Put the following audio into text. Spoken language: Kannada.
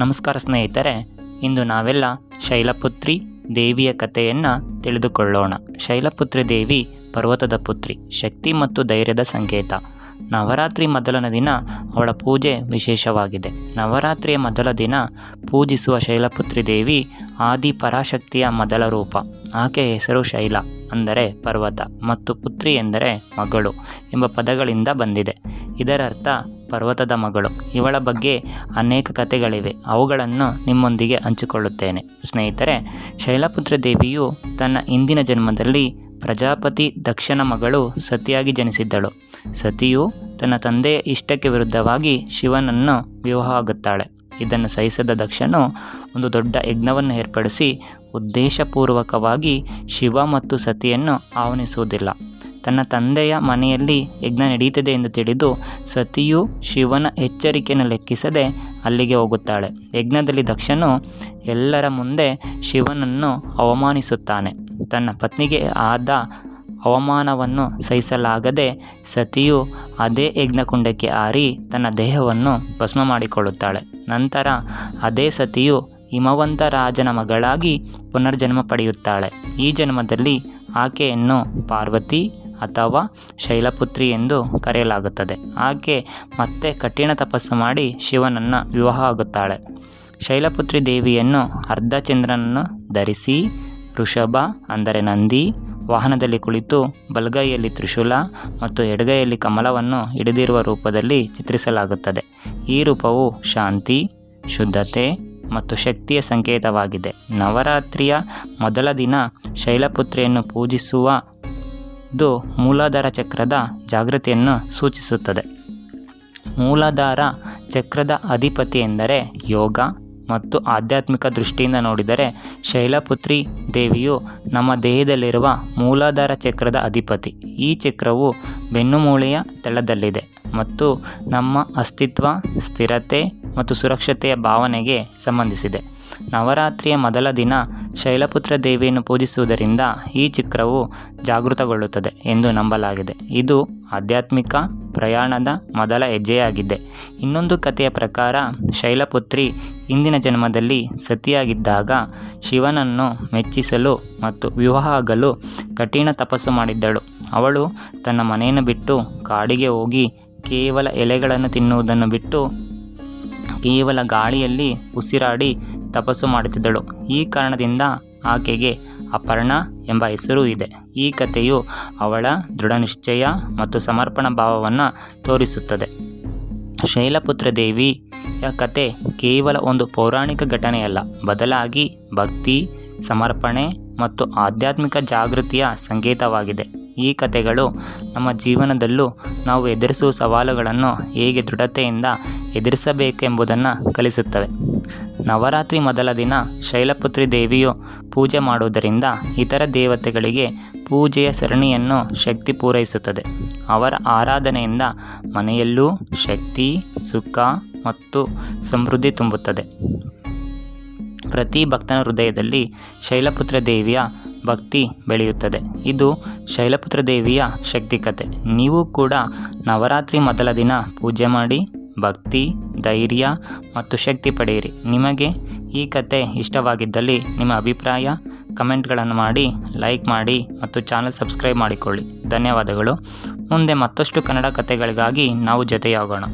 ನಮಸ್ಕಾರ ಸ್ನೇಹಿತರೆ, ಇಂದು ನಾವೆಲ್ಲ ಶೈಲಪುತ್ರಿ ದೇವಿಯ ಕಥೆಯನ್ನು ತಿಳಿದುಕೊಳ್ಳೋಣ. ಶೈಲಪುತ್ರಿ ದೇವಿ ಪರ್ವತದ ಪುತ್ರಿ, ಶಕ್ತಿ ಮತ್ತು ಧೈರ್ಯದ ಸಂಕೇತ. ನವರಾತ್ರಿ ಮೊದಲನ ದಿನ ಅವಳ ಪೂಜೆ ವಿಶೇಷವಾಗಿದೆ. ನವರಾತ್ರಿಯ ಮೊದಲ ದಿನ ಪೂಜಿಸುವ ಶೈಲಪುತ್ರಿ ದೇವಿ ಆದಿ ಪರಾಶಕ್ತಿಯ ಮೊದಲ ರೂಪ. ಆಕೆಯ ಹೆಸರು ಶೈಲ ಅಂದರೆ ಪರ್ವತ ಮತ್ತು ಪುತ್ರಿ ಎಂದರೆ ಮಗಳು ಎಂಬ ಪದಗಳಿಂದ ಬಂದಿದೆ. ಇದರರ್ಥ ಪರ್ವತದ ಮಗಳು. ಇವಳ ಬಗ್ಗೆ ಅನೇಕ ಕಥೆಗಳಿವೆ. ಅವುಗಳನ್ನು ನಿಮ್ಮೊಂದಿಗೆ ಹಂಚಿಕೊಳ್ಳುತ್ತೇನೆ. ಸ್ನೇಹಿತರೆ, ಶೈಲಪುತ್ರ ದೇವಿಯು ತನ್ನ ಇಂದಿನ ಜನ್ಮದಲ್ಲಿ ಪ್ರಜಾಪತಿ ದಕ್ಷನ ಮಗಳು ಸತಿಯಾಗಿ ಜನಿಸಿದ್ದಳು. ಸತಿಯು ತನ್ನ ತಂದೆಯ ಇಷ್ಟಕ್ಕೆ ವಿರುದ್ಧವಾಗಿ ಶಿವನನ್ನು ವಿವಾಹ ಆಗುತ್ತಾಳೆ ಇದನ್ನು ಸಹಿಸದ ದಕ್ಷನು ಒಂದು ದೊಡ್ಡ ಯಜ್ಞವನ್ನು ಏರ್ಪಡಿಸಿ ಉದ್ದೇಶಪೂರ್ವಕವಾಗಿ ಶಿವ ಮತ್ತು ಸತಿಯನ್ನು ಆಹ್ವಾನಿಸುವುದಿಲ್ಲ. ತನ್ನ ತಂದೆಯ ಮನೆಯಲ್ಲಿ ಯಜ್ಞ ನಡೆಯುತ್ತದೆ ಎಂದು ತಿಳಿದು ಸತಿಯು ಶಿವನ ಎಚ್ಚರಿಕೆಯನ್ನು ಲೆಕ್ಕಿಸದೆ ಅಲ್ಲಿಗೆ ಹೋಗುತ್ತಾಳೆ. ಯಜ್ಞದಲ್ಲಿ ದಕ್ಷನು ಎಲ್ಲರ ಮುಂದೆ ಶಿವನನ್ನು ಅವಮಾನಿಸುತ್ತಾನೆ. ತನ್ನ ಪತ್ನಿಗೆ ಆದ ಅವಮಾನವನ್ನು ಸಹಿಸಲಾಗದೆ ಸತಿಯು ಅದೇ ಯಜ್ಞಕುಂಡಕ್ಕೆ ಹಾರಿ ತನ್ನ ದೇಹವನ್ನು ಭಸ್ಮ ಮಾಡಿಕೊಳ್ಳುತ್ತಾಳೆ. ನಂತರ ಅದೇ ಸತಿಯು ಹಿಮವಂತ ರಾಜನ ಮಗಳಾಗಿ ಪುನರ್ಜನ್ಮ ಪಡೆಯುತ್ತಾಳೆ. ಈ ಜನ್ಮದಲ್ಲಿ ಆಕೆಯನ್ನು ಪಾರ್ವತಿ ಅಥವಾ ಶೈಲಪುತ್ರಿ ಎಂದು ಕರೆಯಲಾಗುತ್ತದೆ. ಆಕೆ ಮತ್ತೆ ಕಠಿಣ ತಪಸ್ಸು ಮಾಡಿ ಶಿವನನ್ನು ವಿವಾಹ ಆಗುತ್ತಾಳೆ. ಶೈಲಪುತ್ರಿ ದೇವಿಯನ್ನು ಅರ್ಧಚಂದ್ರನನ್ನು ಧರಿಸಿ ವೃಷಭ ಅಂದರೆ ನಂದಿ ವಾಹನದಲ್ಲಿ ಕುಳಿತು ಬಲಗೈಯಲ್ಲಿ ತ್ರಿಶೂಲ ಮತ್ತು ಎಡಗೈಯಲ್ಲಿ ಕಮಲವನ್ನು ಹಿಡಿದಿರುವ ರೂಪದಲ್ಲಿ ಚಿತ್ರಿಸಲಾಗುತ್ತದೆ. ಈ ರೂಪವು ಶಾಂತಿ, ಶುದ್ಧತೆ ಮತ್ತು ಶಕ್ತಿಯ ಸಂಕೇತವಾಗಿದೆ. ನವರಾತ್ರಿಯ ಮೊದಲ ದಿನ ಶೈಲಪುತ್ರಿಯನ್ನು ಪೂಜಿಸುವ ಇದು ಮೂಲಾಧಾರ ಚಕ್ರದ ಜಾಗೃತಿಯನ್ನು ಸೂಚಿಸುತ್ತದೆ. ಮೂಲಾಧಾರ ಚಕ್ರದ ಅಧಿಪತಿ ಎಂದರೆ ಯೋಗ ಮತ್ತು ಆಧ್ಯಾತ್ಮಿಕ ದೃಷ್ಟಿಯಿಂದ ನೋಡಿದರೆ ಶೈಲಪುತ್ರಿ ದೇವಿಯು ನಮ್ಮ ದೇಹದಲ್ಲಿರುವ ಮೂಲಾಧಾರ ಚಕ್ರದ ಅಧಿಪತಿ. ಈ ಚಕ್ರವು ಬೆನ್ನುಮೂಳೆಯ ತಳದಲ್ಲಿದೆ ಮತ್ತು ನಮ್ಮ ಅಸ್ತಿತ್ವ, ಸ್ಥಿರತೆ ಮತ್ತು ಸುರಕ್ಷತೆಯ ಭಾವನೆಗೆ ಸಂಬಂಧಿಸಿದೆ. ನವರಾತ್ರಿಯ ಮೊದಲ ದಿನ ಶೈಲಪುತ್ರ ದೇವಿಯನ್ನು ಪೂಜಿಸುವುದರಿಂದ ಈ ಚಕ್ರವು ಜಾಗೃತಗೊಳ್ಳುತ್ತದೆ ಎಂದು ನಂಬಲಾಗಿದೆ. ಇದು ಆಧ್ಯಾತ್ಮಿಕ ಪ್ರಯಾಣದ ಮೊದಲ ಹೆಜ್ಜೆಯಾಗಿದೆ. ಇನ್ನೊಂದು ಕಥೆಯ ಪ್ರಕಾರ, ಶೈಲಪುತ್ರಿ ಇಂದಿನ ಜನ್ಮದಲ್ಲಿ ಸತಿಯಾಗಿದ್ದಾಗ ಶಿವನನ್ನು ಮೆಚ್ಚಿಸಲು ಮತ್ತು ವಿವಾಹ ಆಗಲು ಕಠಿಣ ತಪಸ್ಸು ಮಾಡಿದ್ದಳು. ಅವಳು ತನ್ನ ಮನೆಯನ್ನು ಬಿಟ್ಟು ಕಾಡಿಗೆ ಹೋಗಿ ಕೇವಲ ಎಲೆಗಳನ್ನು ತಿನ್ನುವುದನ್ನು ಬಿಟ್ಟು ಕೇವಲ ಗಾಳಿಯಲ್ಲಿ ಉಸಿರಾಡಿ ತಪಸ್ಸು ಮಾಡುತ್ತಿದ್ದಳು. ಈ ಕಾರಣದಿಂದ ಆಕೆಗೆ ಅಪರ್ಣ ಎಂಬ ಹೆಸರು ಇದೆ. ಈ ಕಥೆಯು ಅವಳ ದೃಢನಿಶ್ಚಯ ಮತ್ತು ಸಮರ್ಪಣಾ ಭಾವವನ್ನು ತೋರಿಸುತ್ತದೆ. ಶೈಲಪುತ್ರ ದೇವಿಯ ಕತೆ ಕೇವಲ ಒಂದು ಪೌರಾಣಿಕ ಘಟನೆಯಲ್ಲ. ಬದಲಾಗಿ ಭಕ್ತಿ, ಸಮರ್ಪಣೆ ಮತ್ತು ಆಧ್ಯಾತ್ಮಿಕ ಜಾಗೃತಿಯ ಸಂಕೇತವಾಗಿದೆ. ಈ ಕಥೆಗಳು ನಮ್ಮ ಜೀವನದಲ್ಲೂ ನಾವು ಎದುರಿಸುವ ಸವಾಲುಗಳನ್ನು ಹೇಗೆ ದೃಢತೆಯಿಂದ ಎದುರಿಸಬೇಕೆಂಬುದನ್ನು ಕಲಿಸುತ್ತವೆ. ನವರಾತ್ರಿ ಮೊದಲ ದಿನ ಶೈಲಪುತ್ರಿ ದೇವಿಯು ಪೂಜೆ ಮಾಡುವುದರಿಂದ ಇತರ ದೇವತೆಗಳಿಗೆ ಪೂಜೆಯ ಸರಣಿಯನ್ನು ಶಕ್ತಿ ಪೂರೈಸುತ್ತದೆ. ಅವರ ಆರಾಧನೆಯಿಂದ ಮನೆಯಲ್ಲೂ ಶಕ್ತಿ, ಸುಖ ಮತ್ತು ಸಮೃದ್ಧಿ ತುಂಬುತ್ತದೆ. ಪ್ರತಿ ಭಕ್ತನ ಹೃದಯದಲ್ಲಿ ಶೈಲಪುತ್ರ ದೇವಿಯ ಭಕ್ತಿ ಬೆಳೆಯುತ್ತದೆ. ಇದು ಶೈಲಪುತ್ರ ದೇವಿಯ ಶಕ್ತಿ ಕಥೆ ನೀವು ಕೂಡ ನವರಾತ್ರಿ ಮೊದಲ ದಿನ ಪೂಜೆ ಮಾಡಿ ಭಕ್ತಿ, ಧೈರ್ಯ ಮತ್ತು ಶಕ್ತಿ ಪಡೆಯಿರಿ. ನಿಮಗೆ ಈ ಕತೆ ಇಷ್ಟವಾಗಿದ್ದಲ್ಲಿ ನಿಮ್ಮ ಅಭಿಪ್ರಾಯ ಕಮೆಂಟ್ಗಳನ್ನು ಮಾಡಿ, ಲೈಕ್ ಮಾಡಿ ಮತ್ತು ಚಾನಲ್ ಸಬ್ಸ್ಕ್ರೈಬ್ ಮಾಡಿಕೊಳ್ಳಿ. ಧನ್ಯವಾದಗಳು. ಮುಂದೆ ಮತ್ತಷ್ಟು ಕನ್ನಡ ಕಥೆಗಳಿಗಾಗಿ ನಾವು ಜೊತೆಯಾಗೋಣ.